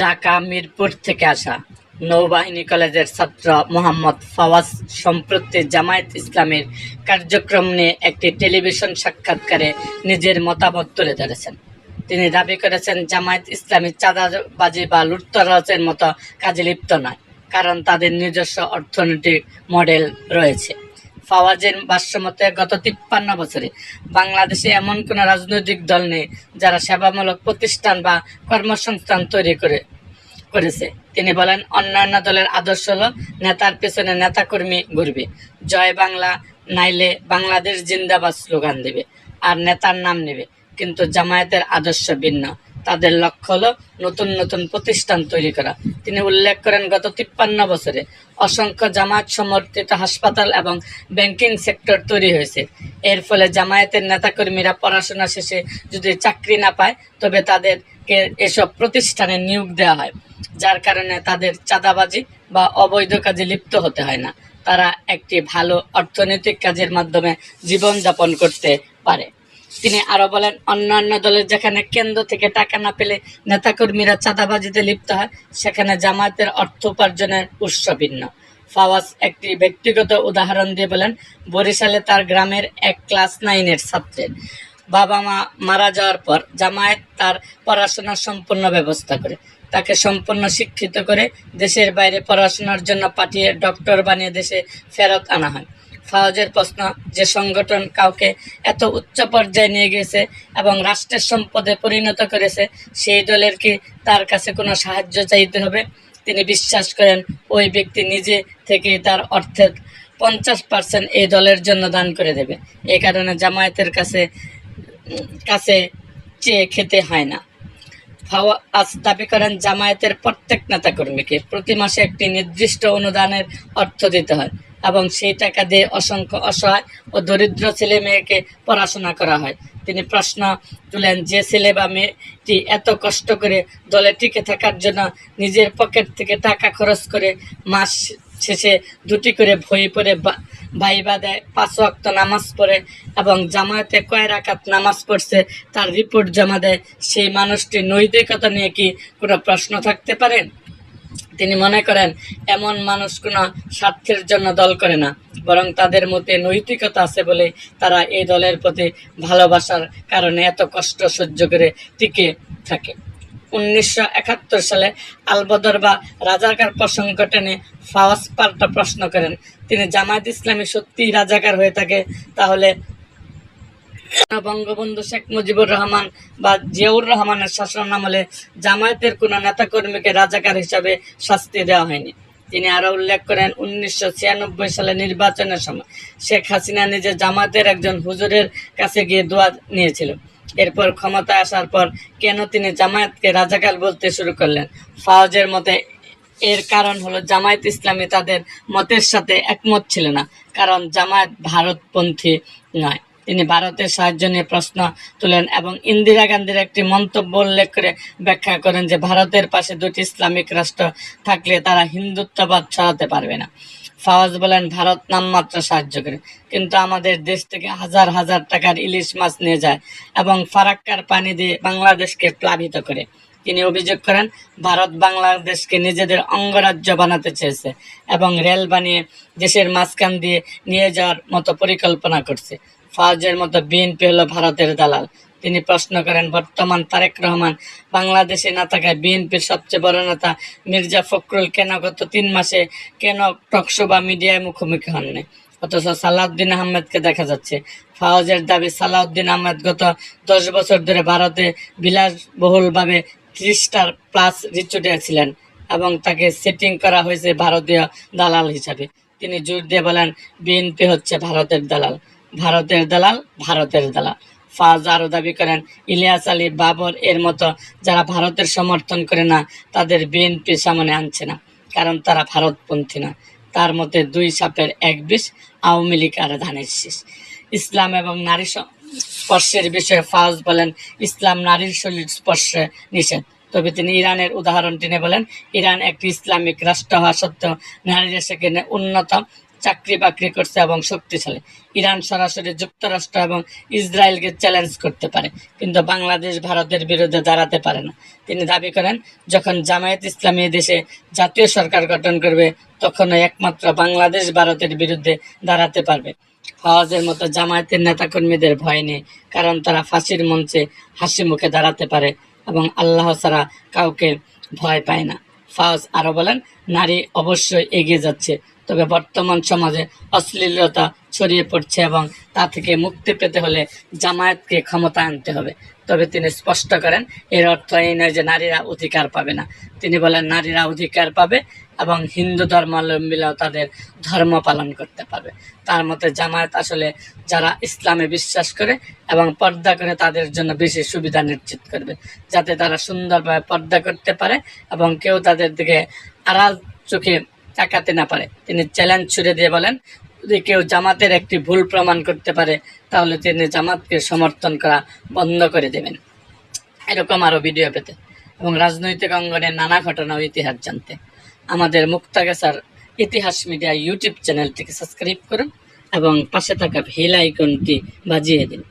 ঢাকা মিরপুর থেকে আসা নৌবাহিনী কলেজের ছাত্র মোহাম্মদ ফওয়াজ সম্প্রতি জামায়াত ইসলামের কার্যক্রম নিয়ে একটি টেলিভিশন সাক্ষাৎকারে নিজের মতামত তুলে ধরেছেন। তিনি দাবি করেছেন, জামায়াত ইসলামী চাঁদাবাজি বা লুটতরাজের মতো কাজে লিপ্ত নয়, কারণ তাদের নিজস্ব অর্থনৈতিক মডেল রয়েছে। ফাওয়াজের ভাষ্যমতে গত তিপ্পান্ন বছরে বাংলাদেশে এমন কোনো রাজনৈতিক দল নেই যারা সেবামূলক প্রতিষ্ঠান বা কর্মসংস্থান তৈরি করে, করেছে। তিনি বলেন, অন্যান্য দলের আদর্শ হল নেতার পেছনে নেতাকর্মী ঘুরবে। জয় বাংলা নাইলে বাংলাদেশ জিন্দাবাদ স্লোগান দেবে আর নেতার নাম নেবে। কিন্তু জামায়াতের আদর্শ ভিন্ন। তাদের লক্ষ্য হলো নতুন নতুন প্রতিষ্ঠান তৈরি করা। তিনি উল্লেখ করেন, গত তিপ্পান্ন বছরে অসংখ্য জামায়াত সমর্থিত হাসপাতাল এবং ব্যাংকিং সেক্টর তৈরি হয়েছে। এর ফলে জামায়াতের নেতাকর্মীরা পড়াশোনা শেষে যদি চাকরি না পায়, তবে তাদেরকে এসব প্রতিষ্ঠানে নিয়োগ দেওয়া হয়, যার কারণে তাদের চাঁদাবাজি বা অবৈধ কাজে লিপ্ত হতে হয় না। তারা একটি ভালো অর্থনৈতিক কাজের মাধ্যমে জীবনযাপন করতে পারে। তিনি আরও বলেন, অন্যান্য দলের যেখানে কেন্দ্র থেকে টাকা না পেলে নেতাকর্মীরা চাঁদাবাজিতে লিপ্ত হয়, সেখানে জামায়াতের অর্থ উপার্জনের উৎস ভিন্ন। ফাওয়াজ একটি ব্যক্তিগত উদাহরণ দিয়ে বলেন, বরিশালে তার গ্রামের এক ক্লাস নাইনের ছাত্রের বাবা মা মারা যাওয়ার পর জামায়াত তার পড়াশোনার সম্পূর্ণ ব্যবস্থা করে। তাকে সম্পূর্ণ শিক্ষিত করে দেশের বাইরে পড়াশোনার জন্য পাঠিয়ে ডক্টর বানিয়ে দেশে ফেরত আনা হয়। ফাওয়াজের প্রশ্ন যে সংগঠন কাউকে এত উচ্চ পর্যায়ে নিয়ে গেছে এবং রাষ্ট্রের সম্পদে পরিণত করেছে, সেই দলের কি তার কাছে কোনো সাহায্য চাইতে হবে? তিনি বিশ্বাস করেন ওই ব্যক্তি নিজে থেকে তার অর্থের পঞ্চাশ পার্সেন্ট এই দলের জন্য দান করে দেবে। এই কারণে জামায়াতের কাছে কাছে চেয়ে খেতে হয় না। ফাওয়াজ দাবি করেন জামায়াতের প্রত্যেক নেতাকর্মীকে প্রতি মাসে একটি নির্দিষ্ট অনুদানের অর্থ দিতে হয়। এবং সেই টাকা দিয়ে অসংখ্য অসহায় ও দরিদ্র ছেলে মেয়েকে পড়াশোনা করা হয়। তিনি প্রশ্ন তুলেন, যে ছেলে বা মেয়েটি এত কষ্ট করে দলে টিকে থাকার জন্য নিজের পকেট থেকে টাকা খরচ করে মাস শেষে দুটি করে পড়ে, বা- ভাইবা দেয় পাঁচ ওয়াক্ত নামাজ পড়ে এবং জামায়াতে কয় রাকাত নামাজ পড়ছে তার রিপোর্ট জমা দেয়? সেই মানুষটির নৈতিকতা নিয়ে কি কোনো প্রশ্ন থাকতে পারে? তিনি মনে করেন, এমন মানুষ কোনো স্বার্থের জন্য দল করে না, বরং তাদের মধ্যে নৈতিকতা আছে বলে তারা এই দলের প্রতি ভালোবাসার কারণে এত কষ্ট সহ্য করে টিকে থাকে। উনিশশো একাত্তর সালে আলবদর বা রাজাকার টেনে ফাওয়াজ পাল্টা প্রশ্ন করেন, তিনি জামায়াত ইসলামী সত্যিই রাজাকার হয়ে থাকে, তাহলে বঙ্গবন্ধু শেখ মুজিবুর রহমান বা জিয়াউর রহমানের শাসন আমলে জামায়াতের কোনো নেতাকর্মীকে রাজাকার হিসাবে শাস্তি দেওয়া হয়নি। তিনি আরও উল্লেখ করেন, উনিশশো ছিয়ানব্বই সালে নির্বাচনের সময় শেখ হাসিনা নিজে জামাতের একজন হুজুরের কাছে গিয়ে দোয়া নিয়েছিল। এরপর ক্ষমতায় আসার পর কেন তিনি জামায়াতকে রাজাকার বলতে শুরু করলেন? ফাওয়াজের মতে, এর কারণ হলো জামায়াত ইসলামী তাদের মতের সাথে একমত ছিল না, কারণ জামায়াত ভারতপন্থী নয়। তিনি ভারতের সাহায্য নিয়ে প্রশ্ন তোলেন এবং ইন্দিরা গান্ধীর একটি মন্তব্য উল্লেখ করে ব্যাখ্যা করেন যে, ভারতের পাশে দুটি ইসলামিক রাষ্ট্র থাকলে তারা হিন্দুত্ববাদ ছড়াতে পারবে না। ফাওয়াজ বলেন, ভারত নামমাত্র সাহায্য করে কিন্তু আমাদের দেশ থেকে হাজার হাজার টাকার ইলিশ মাছ নিয়ে যায় এবং ফারাক্কার পানি দিয়ে বাংলাদেশকে প্লাবিত করে। তিনি অভিযোগ করেন, ভারত বাংলাদেশকে নিজেদের অঙ্গরাজ্য বানাতে চেয়েছে এবং রেল বানিয়ে দেশের মাঝখান দিয়ে নিয়ে যাওয়ার মতো পরিকল্পনা করছে। ফাওয়াজের মতো বিএনপি হলো ভারতের দালাল। তিনি প্রশ্ন করেন, বর্তমান তারেক রহমান বাংলাদেশে না থাকায় বিএনপির সবচেয়ে বড় নেতা মির্জা ফখরুল কেন গত তিন মাসে কেন টকশো বা মিডিয়ায় মুখোমুখি হননি? অথচ সালাউদ্দিন আহমেদকে দেখা যাচ্ছে ফাওয়াজের দাবি সালাউদ্দিন আহমেদ গত দশ বছর ধরে ভারতে বিলাসবহুলভাবে ত্রিশটার প্লাস রিচুটে ছিলেন এবং তাকে সেটিং করা হয়েছে ভারতীয় দালাল হিসাবে। তিনি জোর দিয়ে বলেন, বিএনপি হচ্ছে ভারতের দালাল। ভারতের দালাল ভারতের দালাল। ফাজ আরও দাবি করেন, ইলিয়াস আলী বাবর এর মতো যারা ভারতের সমর্থন করে না, তাদের বিএনপি সামনে আনছে না, কারণ তারা ভারতপন্থী না। তার মতে দুই সাপের এক বিষ, আওয়ামী লীগ আর ধানের শীষ। ইসলাম এবং নারী স্পর্শের বিষয়ে ফাজ বলেন, ইসলাম নারীর শরীর স্পর্শে নিষেধ। তবে তিনি ইরানের উদাহরণ টেনে বলেন, ইরান একটি ইসলামিক রাষ্ট্র হওয়া সত্ত্বেও নারীরা সেখানে উন্নত চাকরি বাকরি করছে এবং শক্তিশালী। ইরান সরাসরি যুক্তরাষ্ট্র এবং ইসরায়েলকে চ্যালেঞ্জ করতে পারে, কিন্তু বাংলাদেশ ভারতের বিরুদ্ধে দাঁড়াতে পারে না। তিনি দাবি করেন, যখন জামায়াত ইসলামী দেশে জাতীয় সরকার গঠন করবে তখন একমাত্র বাংলাদেশ ভারতের বিরুদ্ধে দাঁড়াতে পারবে। ফওয়াজের মতো জামায়াতের নেতাকর্মীদের ভয় নেই, কারণ তারা ফাঁসির মঞ্চে হাসি মুখে দাঁড়াতে পারে এবং আল্লাহ ছাড়া কাউকে ভয় পায় না। ফাওয়াজ আরও বলেন, নারী অবশ্যই এগিয়ে যাচ্ছে তবে বর্তমান সমাজে অশ্লীলতা ছড়িয়ে পড়ছে এবং তা থেকে মুক্তি পেতে হলে জামায়াতকে ক্ষমতা আনতে হবে। তবে তিনি স্পষ্ট করেন, এর অর্থ এই নয় যে নারীরা অধিকার পাবে না। তিনি বলেন, নারীরা অধিকার পাবে এবং হিন্দু ধর্মাবলম্বীরাও তাদের ধর্ম পালন করতে পারবে। তার মতে জামায়াত আসলে যারা ইসলামে বিশ্বাস করে এবং পর্দা করে তাদের জন্য বেশি সুবিধা নিশ্চিত করবে, যাতে তারা সুন্দরভাবে পর্দা করতে পারে এবং কেউ তাদের দিকে আড়াল চোখে তাকাতে না পারে। তিনি চ্যালেঞ্জ ছুড়ে দিয়ে বলেন, যদি কেউ জামাতের একটি ভুল প্রমাণ করতে পারে, তাহলে তিনি জামাতকে সমর্থন করা বন্ধ করে দেবেন। এরকম আরও ভিডিও পেতে। এবং রাজনৈতিক অঙ্গনের নানা ঘটনা ও ইতিহাস জানতে। আমাদের মুক্তাগাছার ইতিহাস মিডিয়া ইউটিউব চ্যানেলটিকে সাবস্ক্রাইব করুন এবং পাশে থাকা বেল আইকনটি বাজিয়ে দিন।